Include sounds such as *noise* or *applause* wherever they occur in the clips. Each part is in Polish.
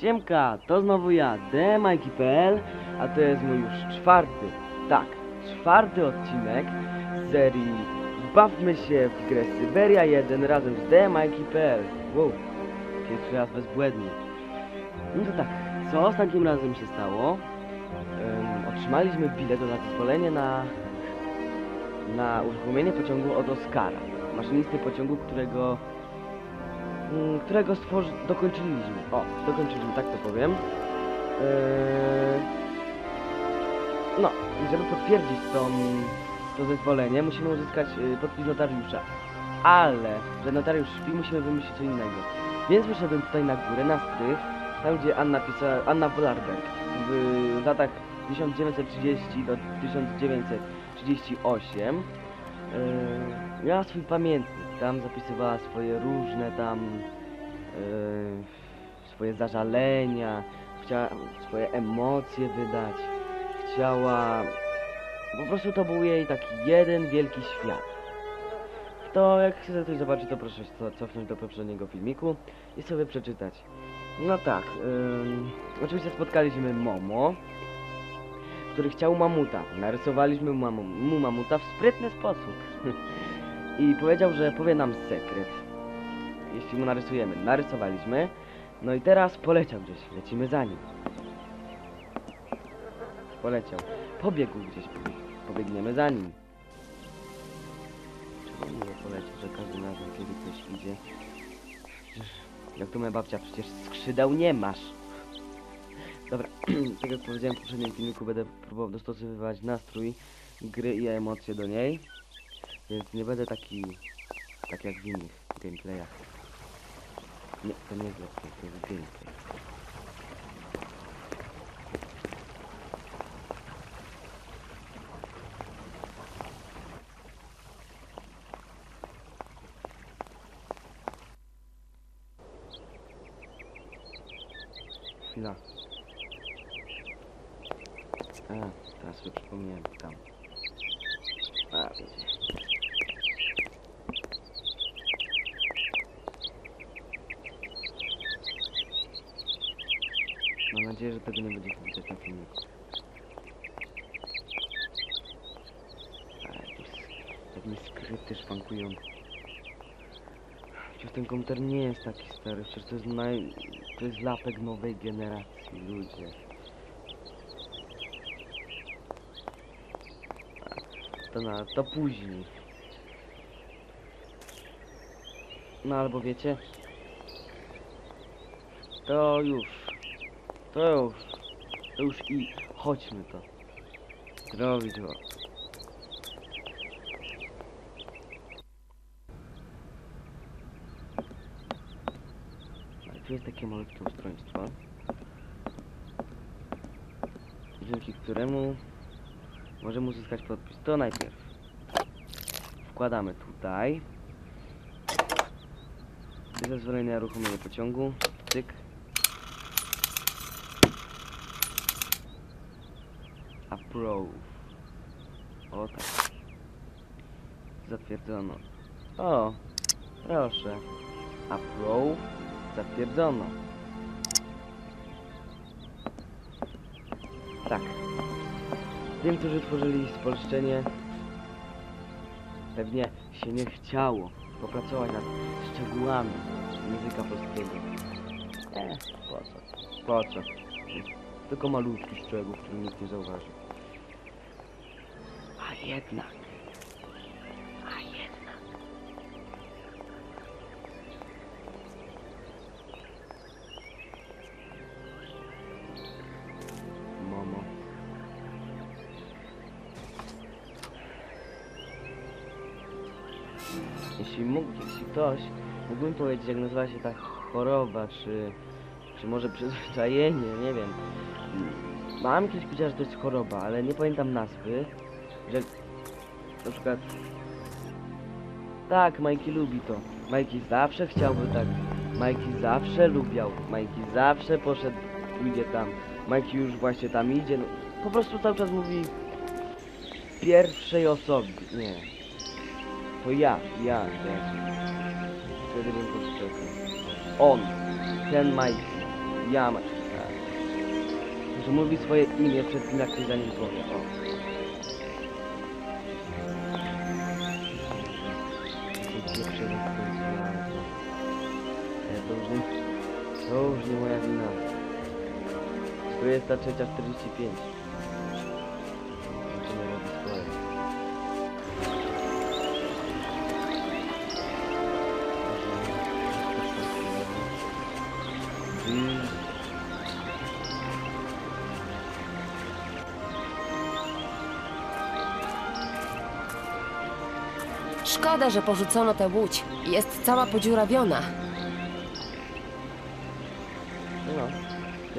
Siemka, to znowu ja, DMajki.pl, a to jest mój już czwarty, tak, czwarty odcinek z serii Bawmy się w grę Syberia 1 razem z DMajki.pl. Wow, pierwszy raz bezbłędnie. No to tak, co ostatnim razem się stało? Em, otrzymaliśmy bilet na zezwolenie na, na uruchomienie pociągu od Oskara, maszynisty pociągu, którego którego stworzy... dokończyliśmy. O, dokończyliśmy, tak to powiem. Eee... No, żeby potwierdzić tą, to zezwolenie, musimy uzyskać y, podpis notariusza. Ale, że notariusz śpi, musimy wymyślić co innego. Więc wyszedłem tutaj na górę, na strych, tam gdzie Anna pisała, Anna Wolarberg w latach 1930 do 1938 Yy, miała swój pamiętnik, tam zapisywała swoje różne tam yy, swoje zażalenia, chciała swoje emocje wydać, chciała po prostu to był jej taki jeden wielki świat. To jak chce ktoś zobaczyć, to proszę co, cofnąć do poprzedniego filmiku i sobie przeczytać. No tak, yy, oczywiście spotkaliśmy Momo, który chciał mamuta. Narysowaliśmy mu mamuta w sprytny sposób. *laughs* I powiedział, że powie nam sekret. Jeśli mu narysujemy. Narysowaliśmy. No i teraz poleciał gdzieś. Lecimy za nim. Poleciał. Pobiegł gdzieś. Pobiegniemy za nim. Czemu nie poleciał, że każdym razem, kiedy ktoś idzie... Przecież, jak to moja babcia, przecież skrzydeł nie masz. Dobra, *clears throat* tak jak powiedziałem w poprzednim filmiku, będę próbował dostosowywać nastrój gry i emocje do niej. Więc nie będę taki, tak jak w innych gameplayach. Nie, to nie jest play, to jest gameplay. Chwila. A, teraz sobie przypomniałem, tam. A, wiecie. Nie będzie widać na filmiku. A, jakieś, jak mi skrypty szwankują. Przecież ten komputer nie jest taki stary, przecież to jest naj... To jest lapek nowej generacji, ludzie. To na, to później. No albo wiecie, to już, to już, to już i chodźmy to. Zrobić, bo Ale tu jest takie malutkie ustroństwo, dzięki któremu możemy uzyskać podpis. To najpierw wkładamy tutaj. Zezwolenie na uruchomienie pociągu, cyk. Approve. O tak. Zatwierdzono. O, proszę. Approve. Zatwierdzono. Tak. Tym, którzy tworzyli spolszczenie, pewnie się nie chciało popracować nad szczegółami języka polskiego. E, po co? Po co? Tylko malutki szczegół, który nikt nie zauważy. Jednak. A jednak. Jeśli mógł, jeśli ktoś mógłbym powiedzieć, jak nazywa się ta choroba, czy, czy może przyzwyczajenie, *laughs* nie wiem. Mam kiedyś powiedział, że to jest choroba, ale nie pamiętam nazwy, że na przykład tak, Majki lubi to. Majki zawsze chciałby tak. Majki zawsze lubiał. Majki zawsze poszedł, idzie tam. Majki już właśnie tam idzie. No, po prostu cały czas mówi pierwszej osobie. Nie. To ja, ja, Jezu. Wtedy bym podczekał. On, ten Majki. Ja masz tak. Że mówi swoje imię przed tym, jak się za nim powie. O. 23, 45. Zaczyna swoje. Szkoda, że porzucono tę łódź. Jest cała podziurawiona.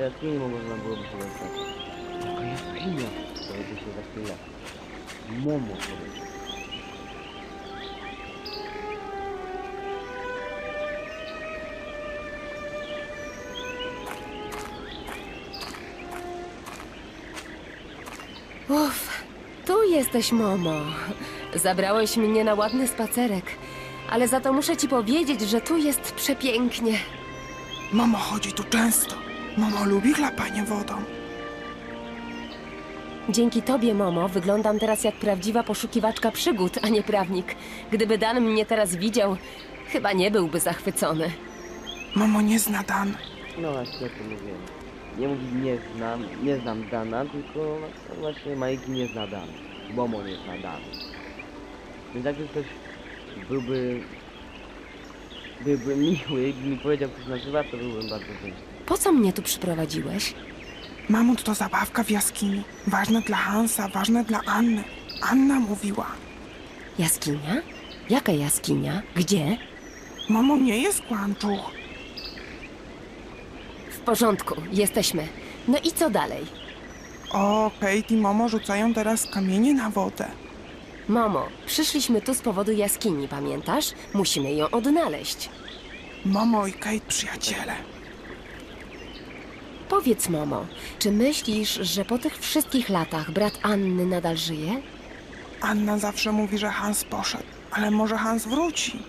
Do jaskini można byłoby się dostać. Jaka jaskinia? Dowiecie się za chwilę. Momo powiedział. Uff, tu jesteś, Momo. Zabrałeś mnie na ładny spacerek. Ale za to muszę ci powiedzieć, że tu jest przepięknie. Mamo chodzi tu często. Mamo lubi chlapanie wodą. Dzięki tobie, Momo, wyglądam teraz jak prawdziwa poszukiwaczka przygód, a nie prawnik. Gdyby Dan mnie teraz widział, chyba nie byłby zachwycony. Mamo nie zna Dan. No właśnie o tym mówiłem. Nie mówi nie znam, nie znam Dana, tylko no właśnie Majki nie zna Dan. Momo nie zna Dan. Więc jakby ktoś byłby byłby miły i mi powiedział, jak się nazywa, to byłbym bardzo wdzięczny. Po co mnie tu przyprowadziłeś? Mamut to zabawka w jaskini. Ważne dla Hansa, ważne dla Anny. Anna mówiła. Jaskinia? Jaka jaskinia? Gdzie? Mamo nie jest kłamczuch. W porządku, jesteśmy. No i co dalej? O, Kate i Momo rzucają teraz kamienie na wodę. Momo, przyszliśmy tu z powodu jaskini, pamiętasz? Musimy ją odnaleźć. Momo i Kate przyjaciele. Powiedz, Momo, czy myślisz, że po tych wszystkich latach brat Anny nadal żyje? Anna zawsze mówi, że Hans poszedł. Ale może Hans wróci.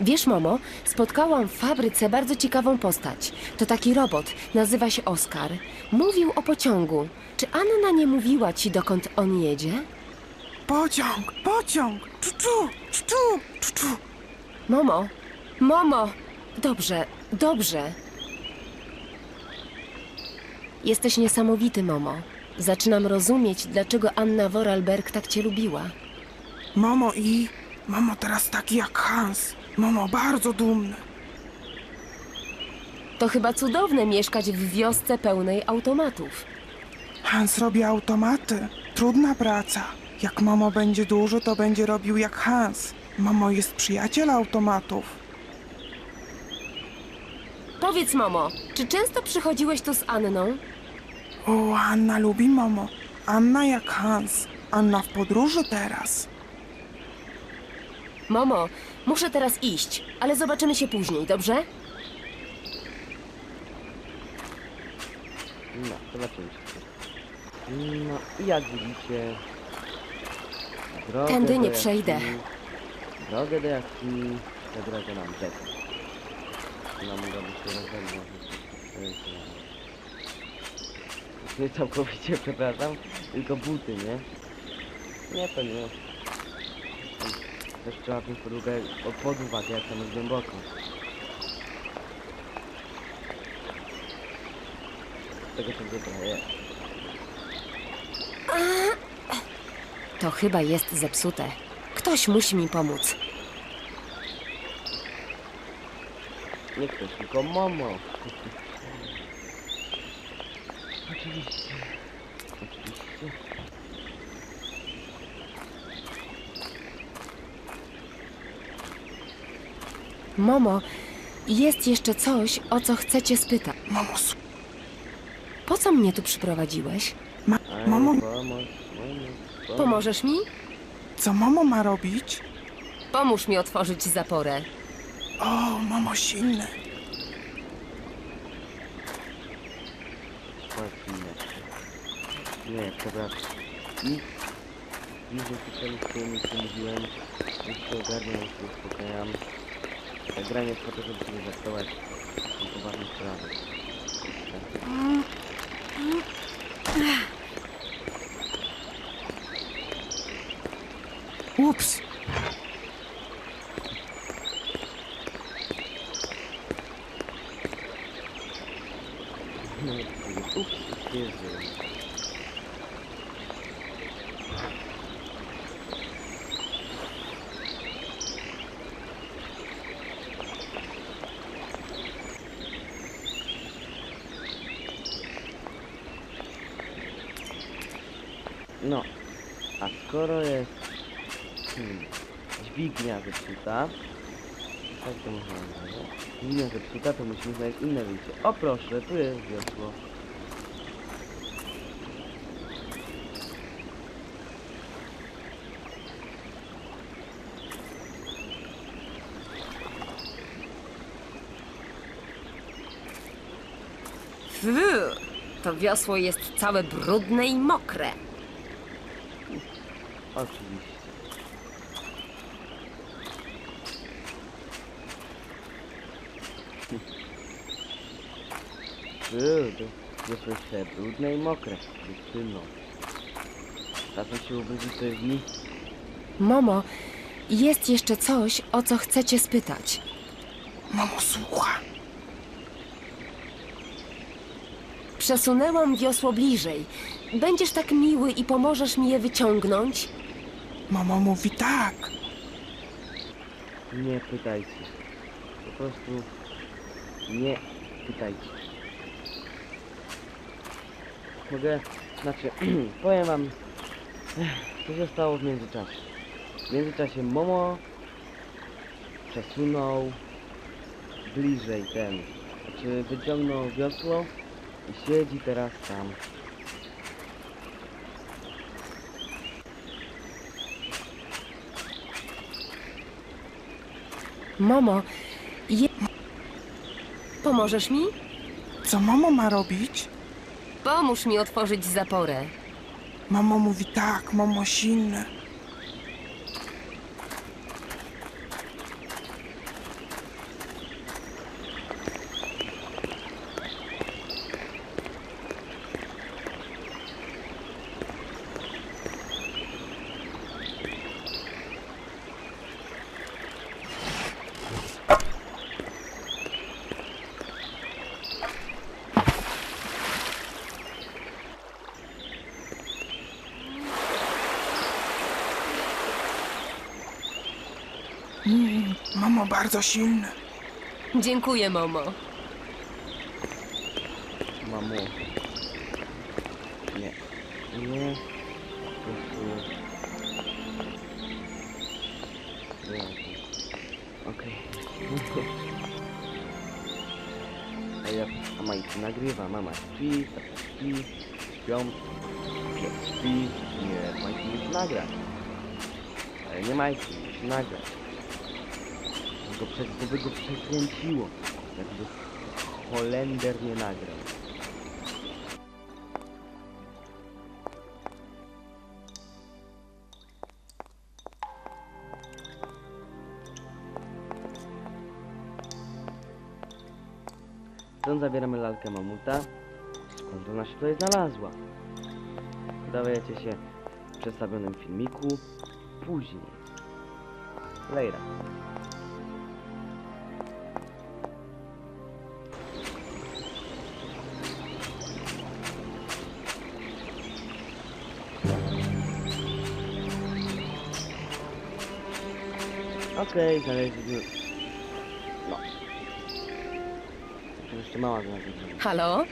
Wiesz, Momo, spotkałam w fabryce bardzo ciekawą postać. To taki robot, nazywa się Oskar. Mówił o pociągu. Czy Anna nie mówiła ci, dokąd on jedzie? Pociąg, pociąg! Czu, czu, czu, czu. Momo, Momo! Dobrze, dobrze. Jesteś niesamowity, Momo. Zaczynam rozumieć, dlaczego Anna Vorarlberg tak cię lubiła. Mamo i... Mamo teraz taki jak Hans. Mamo bardzo dumny. To chyba cudowne mieszkać w wiosce pełnej automatów. Hans robi automaty. Trudna praca. Jak mamo będzie duży, to będzie robił jak Hans. Mamo jest przyjaciel automatów. Powiedz, Momo, czy często przychodziłeś tu z Anną? O, Anna lubi mamo. Anna jak Hans. Anna w podróży teraz. Momo, muszę teraz iść, ale zobaczymy się później, dobrze? No, zobaczymy się. No i jak widzicie... Drogę Tędy do nie jaskini- przejdę. Drogę do jaskini, ta droga nam czeka. Nam uda się rozebrać. Nie całkowicie, przepraszam, tylko buty, nie? Nie, to nie. Też trzeba wziąć pod uwagę, pod uwagę jak tam jest głęboko. Tego co trochę jest. To chyba jest zepsute. Ktoś musi mi pomóc. Nie ktoś, tylko Momo. Oczywiście. Oczywiście. Momo, jest jeszcze coś, o co chcę cię spytać. Mamo, s- Po co mnie tu przyprowadziłeś? ma, mamo. Pomożesz mi? co mamo ma robić? Pomóż mi otworzyć zaporę. O, mamo silne. Nie, przepraszam. Nic. Nic nie słyszeli, z tym nic nie mówiłem. Już się ogarniam, już się uspokajam. Ta gra nie jest po to, żeby sobie zastołać. są poważne sprawy. Ups! No, a skoro jest hmm, dźwignia zepsuta, tak to można nazwać, dźwignia zepsuta, to musimy znaleźć inne wyjście. O proszę, tu jest wiosło. Fy, to wiosło jest całe brudne i mokre. Oczywiście. Ty, to wiosło jest trochę brudne i mokre. Dziewczyno. Czasem się ubrudzić to jest mi. Momo, jest jeszcze coś, o co chcę cię spytać. Mamo słucha. Przesunęłam wiosło bliżej. Będziesz tak miły i pomożesz mi je wyciągnąć? Mamo mówi tak. Nie pytajcie. Po prostu nie pytajcie. Mogę, znaczy, *clears throat* powiem wam, *clears throat* co się stało w międzyczasie. W międzyczasie Momo przesunął bliżej ten, znaczy wyciągnął wiosło i siedzi teraz tam. Momo, je... Pomożesz mi? Co mamo ma robić? Pomóż mi otworzyć zaporę. Mamo mówi tak, mamo silne. Mm, mamo bardzo silne. Dziękuję, Momo. Mamo. Nie. Nie. Okej. A ja... A Majki nagrywa, mama śpi, tata śpi, śpią, pies śpi, nie, Majki musi nagrać. Ale nie Majki, musi nagrać. Go prze, by go przekręciło, jakby Holender nie nagrał. Stąd zabieramy lalkę mamuta. Skąd ona się tutaj znalazła? Dowiecie się w przedstawionym filmiku później. Lejra. Okej, znaleźliśmy... No. Oczywiście mała znaleźliśmy. Halo?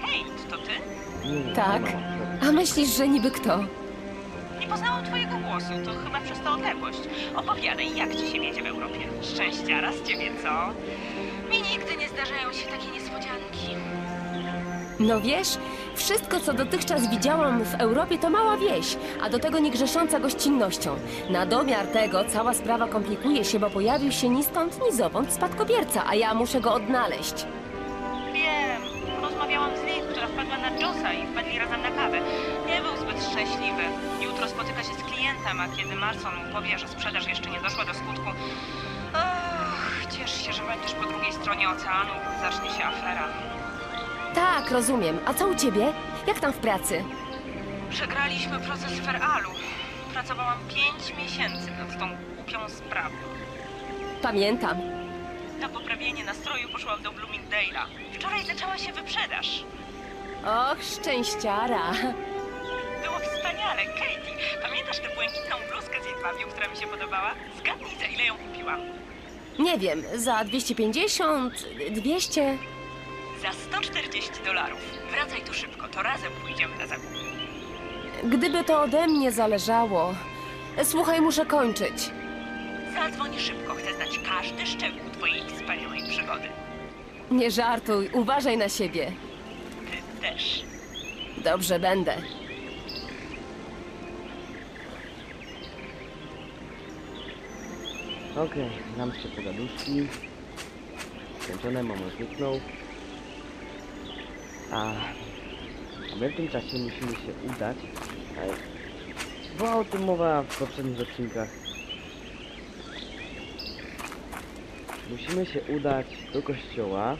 Hej, to ty? Nie, nie, Tak. nie. A myślisz, że niby kto? Nie poznałam twojego głosu, to chyba przez tę odległość. Opowiadaj, jak ci się wiedzie w Europie. Szczęściara z ciebie, co? Mi nigdy nie zdarzają się takie niespodzianki. No wiesz, wszystko co dotychczas widziałam w Europie to mała wieś, a do tego nie grzesząca gościnnością. Na domiar tego cała sprawa komplikuje się, bo pojawił się ni stąd, ni zowąd spadkobierca, a ja muszę go odnaleźć. Wiem, rozmawiałam z Lee, która wpadła na Josa i wpadli razem na kawę. Nie był zbyt szczęśliwy. Jutro spotyka się z klientem, a kiedy Marson mu powie, że sprzedaż jeszcze nie doszła do skutku... Cieszę Ciesz się, że będziesz po drugiej stronie oceanu, zacznie się afera. Tak, rozumiem. A co u ciebie? Jak tam w pracy? Przegraliśmy proces Feralu. Pracowałam 5 miesięcy nad tą głupią sprawą. Pamiętam. Na poprawienie nastroju poszłam do Bloomingdale'a. Wczoraj zaczęła się wyprzedaż. Och, szczęściara. Było wspaniale. Katie, pamiętasz tę błękitną bluzkę z jedwabiu, która mi się podobała? Zgadnij, za ile ją kupiłam. Nie wiem, za 250, 200. Za 140 dolarów. Wracaj tu szybko, to razem pójdziemy na zakupy. Gdyby to ode mnie zależało. Słuchaj, muszę kończyć. Zadzwoń szybko, chcę znać każdy szczegół twojej wspaniałej przygody. Nie żartuj, uważaj na siebie. Ty też. Dobrze, będę. Okej, znam się pogaduszki. Skończone, mamo zniknął. A my w tym czasie musimy się udać. a Była o tym mowa w poprzednich odcinkach. Musimy się udać do kościoła.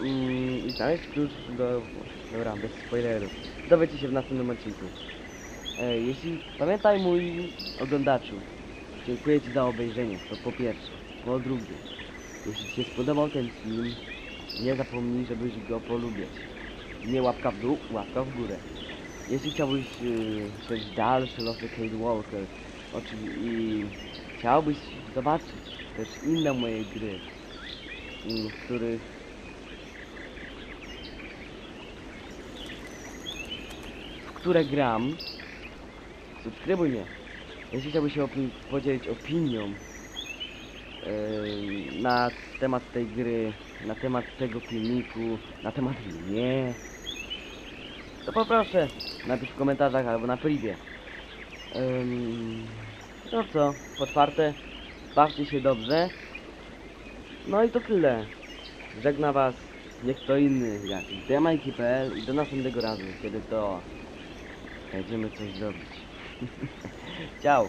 Mm, I znaleźć klucz do... Dobra, bez spoilerów. Dowiecie się w następnym odcinku. E, jeśli pamiętaj mój oglądaczu, dziękuję Ci za obejrzenie, to po pierwsze. Po drugie, jeśli Ci się spodobał ten film, nie zapomnij, żebyś go polubiać. Nie łapka w dół, łapka w górę. Jeśli chciałbyś yy, dalsze losy Kate Walker oczywiście i chciałbyś zobaczyć też inne moje gry, mm, w których w które gram, subskrybuj mnie. Jeśli chciałbyś się podzielić opinią yy, na temat tej gry, na temat tego filmiku, na temat mnie, to poproszę, napisz w komentarzach albo na privie. Ym, no co, po czwarte, bawcie się dobrze. No i to tyle. Żegna was nie kto inny jak demajki.pl i do następnego razu, kiedy to będziemy coś zrobić. *laughs* Ciao.